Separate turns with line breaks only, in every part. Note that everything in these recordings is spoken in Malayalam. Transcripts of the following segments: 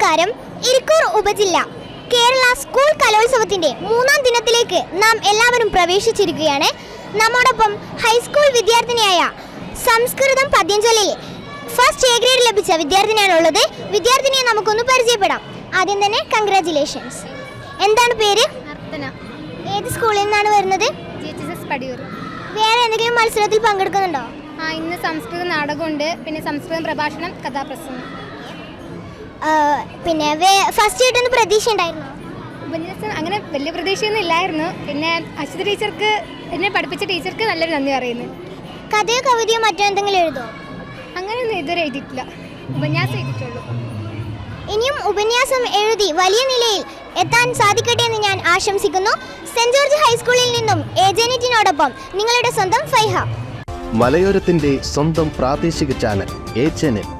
നമസ്കാരം ഇരിക്കൂർ ഉപജില്ല. കേരള സ്കൂൾ കലോത്സവത്തിന്റെ മൂന്നാം ദിനത്തിലേക്ക് നാം എല്ലാവരും പ്രവേശിച്ചിരിക്കുകയാണ്. നമ്മോടൊപ്പം ഹൈസ്കൂൾ വിദ്യാർത്ഥിനിയായ സംസ്കൃതം പദ്യഞ്ജലിയിൽ ഫസ്റ്റ് എ ഗ്രേഡ് ലഭിച്ച വിദ്യാർത്ഥിനിയാണ് ഉള്ളത് വിദ്യാർത്ഥിനിയെ നമുക്കൊന്ന് പരിചയപ്പെടാം. ആദ്യം തന്നെ കൺഗ്രാചുലേഷൻസ് എന്താണ് പേര്? ഏത് സ്കൂളിൽ നിന്നാണ് വരുന്നത്? വേറെ എന്തെങ്കിലും മത്സരത്തിൽ പങ്കെടുക്കുന്നുണ്ടോ?
ആ ഇന്ന് സംസ്കൃത നാടകമുണ്ട്. പിന്നെ സംസ്കൃതം പ്രഭാഷണം കഥാപ്രസംഗം.
പിന്നെ ഫസ്റ്റ് ആയിട്ടൊന്ന് പ്രതീക്ഷ ഉണ്ടായിരുന്നു?
ഉപന്യാസം അങ്ങനെ വലിയ പ്രതീക്ഷയൊന്നും ഇല്ലായിരുന്നു. പിന്നെ അശ്വതി ടീച്ചർക്ക് എന്നെ പഠിപ്പിച്ച ടീച്ചർക്ക് നല്ലൊരു നന്ദി പറയുന്നു.
കഥയോ കവിതയോ മറ്റോ എന്തെങ്കിലും എഴുതോ?
അങ്ങനെയൊന്നും ഇതുവരെ എഴുതിയിട്ടില്ല. ഉപന്യാസം എഴുതിയിട്ടുള്ളൂ.
ഇനിയും ഉപന്യാസം എഴുതി വലിയ നിലയിൽ എത്താൻ സാധിക്കട്ടെ എന്ന് ഞാൻ ആശംസിക്കുന്നു. സെന്റ് ജോർജ് ഹൈസ്കൂളിൽ നിന്നും ഏജനിറ്റിനോടൊപ്പം നിങ്ങളുടെ സ്വന്തം ഫൈഹ.
മലയോരത്തിന്റെ സ്വന്തം പ്രാദേശിക channel ഏജനറ്റ് channel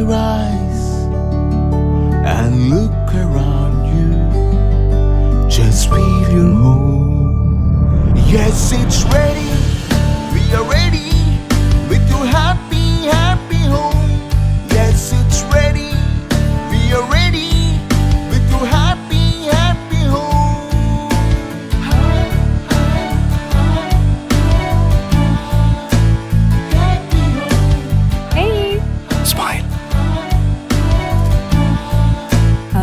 your eyes and look around